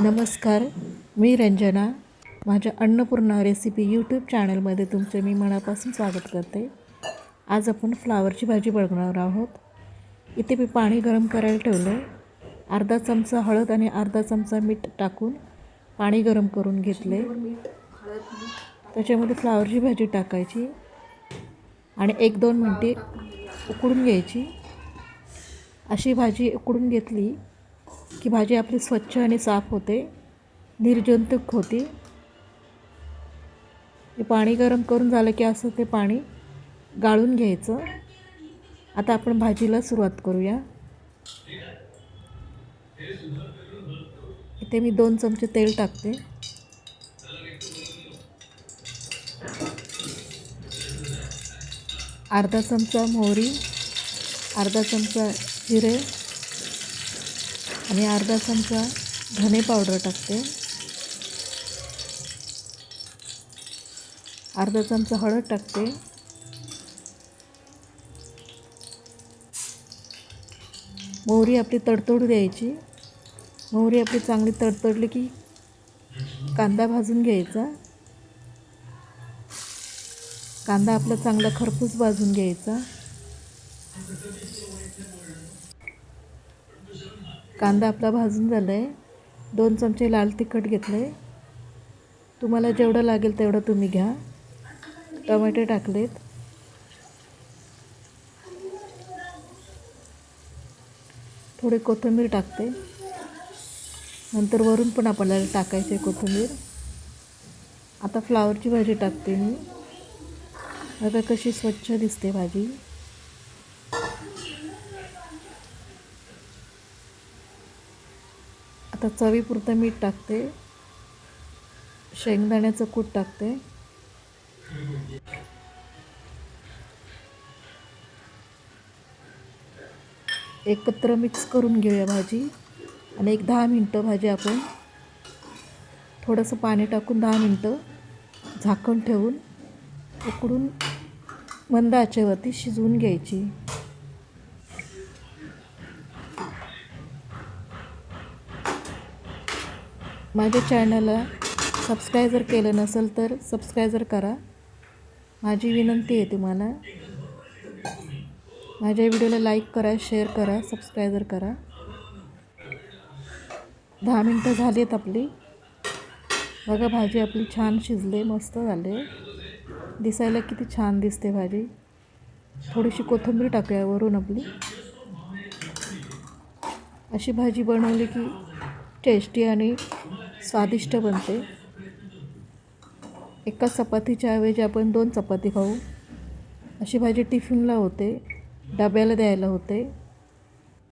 नमस्कार मी रंजना. माझ्या Annapurna recipe YouTube चॅनलमध्ये तुमचे मी मनापासून स्वागत करते. आज आपण फ्लावरची भाजी बनवणार आहोत. इथे मी पाणी गरम करायला ठेवलं आहे अर्धा चमचा हळद आणि अर्धा चमचा मीठ टाकून पाणी गरम करून घेतले त्याच्यामध्ये फ्लावरची भाजी टाकायची आणि एक दोन मिनटे उकडून घ्यायची. अशी भाजी उकडून घेतली की भाजी आपली स्वच्छ आणि साफ होते निर्जंतुक होती. ते पाणी गरम करून झालं की असं ते पाणी गाळून घ्यायचं. आता आपण भाजीला सुरुवात करूया. इथे मी दोन चमचे तेल टाकते. अर्धा चमचा मोहरी अर्धा चमचा जिरे आणि अर्धा चमचा धने पावडर टाकते. अर्धा चमचा हळद टाकते. मोहरी आपली तडतडू द्यायची. मोहरी आपली चांगली तडतडली की कांदा भाजून घ्यायचा. कांदा आपला चांगला खरपूस भाजून घ्यायचा. कांदा आपला भाजून झाला आहे दोन चमचे लाल तिखट घेतलं आहे तुम्हाला जेवढं लागेल तेवढं तुम्ही घ्या. टमाटे टाकलेत. थोडी कोथिंबीर टाकते. नंतर वरून पण आपल्याला टाकायचे कोथिंबीर. आता फ्लावरची भाजी टाकते मी. आता कशी स्वच्छ दिसते भाजी. आता चवीपुरतं मीठ टाकते. शेंगदाण्याचं कूट टाकते. एकत्र मिक्स करून घेऊया भाजी. आणि एक दहा मिनटं भाजी आपण थोडंसं पाणी टाकून दहा मिनटं झाकण ठेवून उकडून मंद आचेवरती शिजवून घ्यायची. माझ्या चॅनलला सबस्क्राईब जर केलं नसेल तर सबस्क्राईब जर करा. माझी विनंती आहे तुम्हाला. माझ्या व्हिडिओला लाईक करा शेअर करा सबस्क्राईब जर करा. दहा मिनटं झाली आहेत आपली. बघा भाजी आपली छान शिजले मस्त झाले. दिसायला किती छान दिसते भाजी. थोडीशी कोथिंबीर टाकूया वरून आपली. अशी भाजी बनवली की टेस्टी आणि स्वादिष्ट बनते. एका चपातीच्या ऐवजी आपण दोन चपाती खाऊ. अशी भाजी टिफिनला होते डब्याला द्यायला होते.